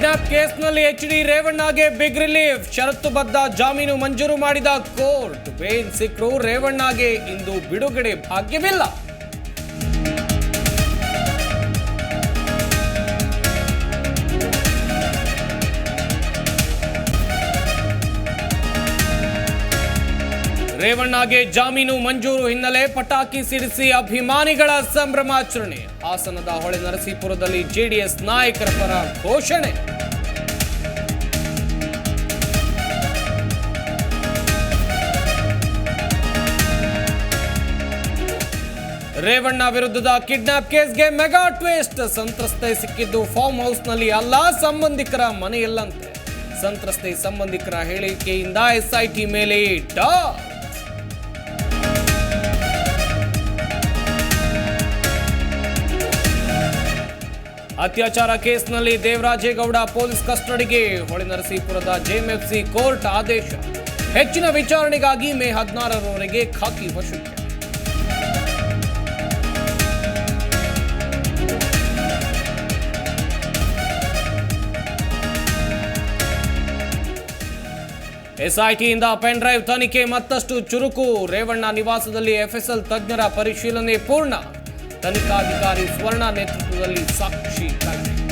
Kidnap ಕೇಸ್ನಲ್ಲಿ H D ರೇವಣ್ಣಗೆ big relief. ಷರತ್ತುಬದ್ಧ ಜಾಮೀನು ಮಂಜೂರು ಮಾಡಿದ ಕೋರ್ಟ್. ಬೇನ್ ಸಿಕ್ಕರು ರೇವಣ್ಣಗೆ ಇಂದು ಬಿಡುಗಡೆ ಭಾಗ್ಯವಿಲ್ಲ. ರೇವಣ್ಣಗೆ ಜಾಮೀನು ಮಂಜೂರು ಹಿನ್ನೆಲೆ ಪಟಾಕಿ ಸಿಡಿಸಿ ಅಭಿಮಾನಿಗಳ ಸಂಭ್ರಮಾಚರಣೆ. ಹಾಸನದ ಹೊಳೆ ನರಸೀಪುರದಲ್ಲಿ ಜೆಡಿಎಸ್ ನಾಯಕರ ಪರ ಘೋಷಣೆ. ರೇವಣ್ಣ ವಿರುದ್ಧದ ಕಿಡ್ನಾಪ್ ಕೇಸ್ಗೆ ಮೆಗಾ ಟ್ವಿಸ್ಟ್. ಸಂತ್ರಸ್ತೆ ಸಿಕ್ಕಿದ್ದು ಫಾರ್ಮ್ ಹೌಸ್ನಲ್ಲಿ ಅಲ್ಲ, ಸಂಬಂಧಿಕರ ಮನೆಯಲ್ಲಂತೆ. ಸಂತ್ರಸ್ತೆ ಸಂಬಂಧಿಕರ ಹೇಳಿಕೆಯಿಂದ ಎಸ್ಐಟಿ ಮೇಲೆ ಡಾಟ್ ಅತ್ಯಾಚಾರ ಕೇಸ್ನಲ್ಲಿ ದೇವರಾಜೇಗೌಡ ಪೊಲೀಸ್ ಕಸ್ಟಡಿಗೆ ಹೊಳೆನರಸೀಪುರದ ಜೆಎಂಎಫ್ಸಿ ಕೋರ್ಟ್ ಆದೇಶ. ಹೆಚ್ಚಿನ ವಿಚಾರಣೆಗಾಗಿ ಮೇ ಹದಿನಾರರವರೆಗೆ ಖಾಕಿ ವಶಕ್ಕೆ. ಎಸ್ಐಟಿಯಿಂದ ಪೆನ್ ಡ್ರೈವ್ ತನಿಖೆ ಮತ್ತಷ್ಟು ಚುರುಕು. ರೇವಣ್ಣ ನಿವಾಸದಲ್ಲಿ ಎಫ್ಎಸ್ಎಲ್ ತಜ್ಞರ ಪರಿಶೀಲನೆ ಪೂರ್ಣ. ತನಿಖಾಧಿಕಾರಿ ಸ್ವರ್ಣ ನೇತೃತ್ವದಲ್ಲಿ ಸಾಕ್ಷಿ ಕಲೆ